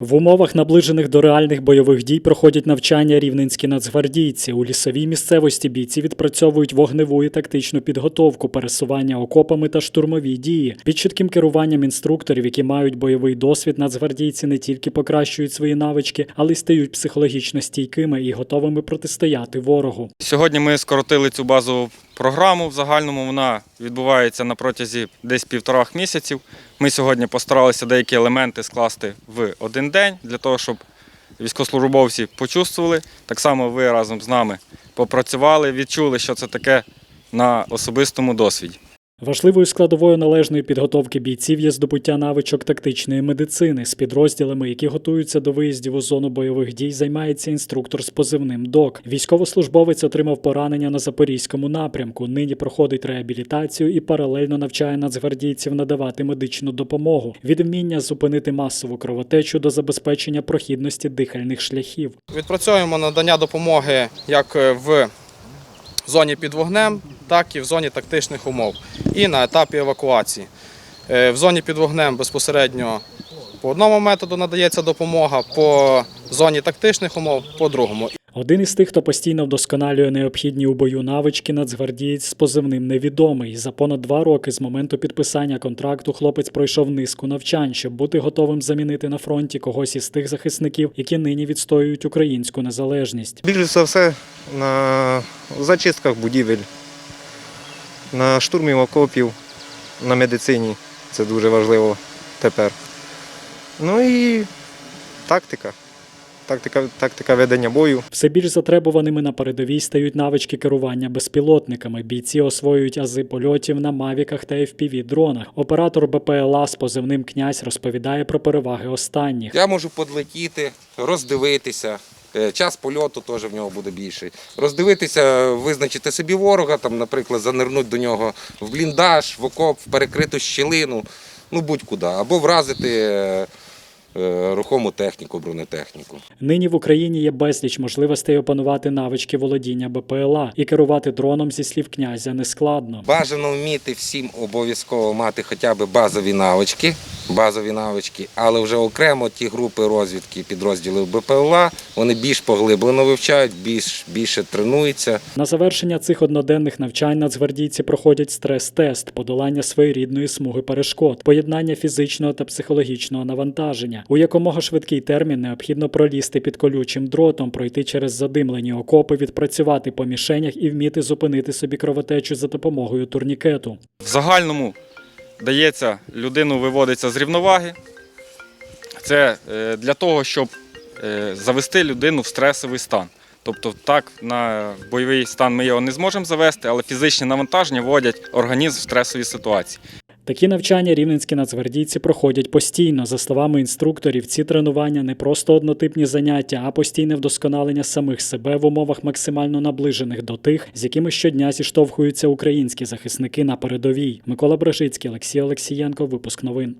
В умовах наближених до реальних бойових дій проходять навчання рівненські нацгвардійці. У лісовій місцевості бійці відпрацьовують вогневу і тактичну підготовку, пересування окопами та штурмові дії. Під чітким керуванням інструкторів, які мають бойовий досвід, нацгвардійці не тільки покращують свої навички, але й стають психологічно стійкими і готовими протистояти ворогу. Сьогодні ми скоротили цю базову програму. В загальному вона відбувається на протязі десь півторах місяців. Ми сьогодні постаралися деякі елементи скласти в один день для того, щоб військовослужбовці почувствували. Так само ви разом з нами попрацювали, відчули, що це таке на особистому досвіді. Важливою складовою належної підготовки бійців є здобуття навичок тактичної медицини. З підрозділами, які готуються до виїздів у зону бойових дій, займається інструктор з позивним ДОК. Військовослужбовець отримав поранення на запорізькому напрямку. Нині проходить реабілітацію і паралельно навчає нацгвардійців надавати медичну допомогу від вміння зупинити масову кровотечу до забезпечення прохідності дихальних шляхів. Відпрацьовуємо надання допомоги як в зоні під вогнем, так і в зоні тактичних умов і на етапі евакуації. Е, В зоні під вогнем безпосередньо по одному методу надається допомога, по зоні тактичних умов по другому. Один із тих, хто постійно вдосконалює необхідні у бою навички, нацгвардієць з позивним невідомий. За понад два роки з моменту підписання контракту хлопець пройшов низку навчань, щоб бути готовим замінити на фронті когось із тих захисників, які нині відстоюють українську незалежність. Більш за все на зачистках будівель, на штурмі окопів, на медицині. Це дуже важливо тепер. Ну і тактика. Тактика, тактика ведення бою. Все більш затребуваними на передовій стають навички керування безпілотниками. Бійці освоюють ази польотів на мавіках та fpv дронах. Оператор БПЛА з позивним князь розповідає про переваги останніх. Я можу подлетіти, роздивитися. Е, Час польоту теж в нього буде більший. Роздивитися, визначити собі ворога, там, наприклад, занирнути до нього в бліндаж, в окоп, в перекриту щілину, ну будь-куди. Або вразити е, е, рухому техніку, бронетехніку. Нині в Україні є безліч можливостей опанувати навички володіння БПЛА і керувати дроном зі слів князя нескладно. Бажано вміти всім обов'язково мати хоча б базові навички, базові навички, але вже окремо ті групи розвідки, підрозділів БПЛА, вони більш поглиблено вивчають, більш, більше тренуються. На завершення цих одноденних навчань нацгвардійці проходять стрес-тест, подолання своєрідної смуги перешкод, поєднання фізичного та психологічного навантаження. У якомога швидкий термін необхідно пролізти під колючим дротом, пройти через задимлені окопи, відпрацювати по мішенях і вміти зупинити собі кровотечу за допомогою турнікету. В загальному дається людину виводиться з рівноваги. Це е, для того, щоб е, завести людину в стресовий стан. Тобто, так, на бойовий стан ми його не зможемо завести, але фізичні навантаження вводять організм в стресові ситуації. Такі навчання рівненські нацгвардійці проходять постійно. За словами інструкторів, ці тренування не просто однотипні заняття, а постійне вдосконалення самих себе в умовах максимально наближених до тих, з якими щодня зіштовхуються українські захисники на передовій. Микола Брежицький, Олексій Олексієнко, випуск новин.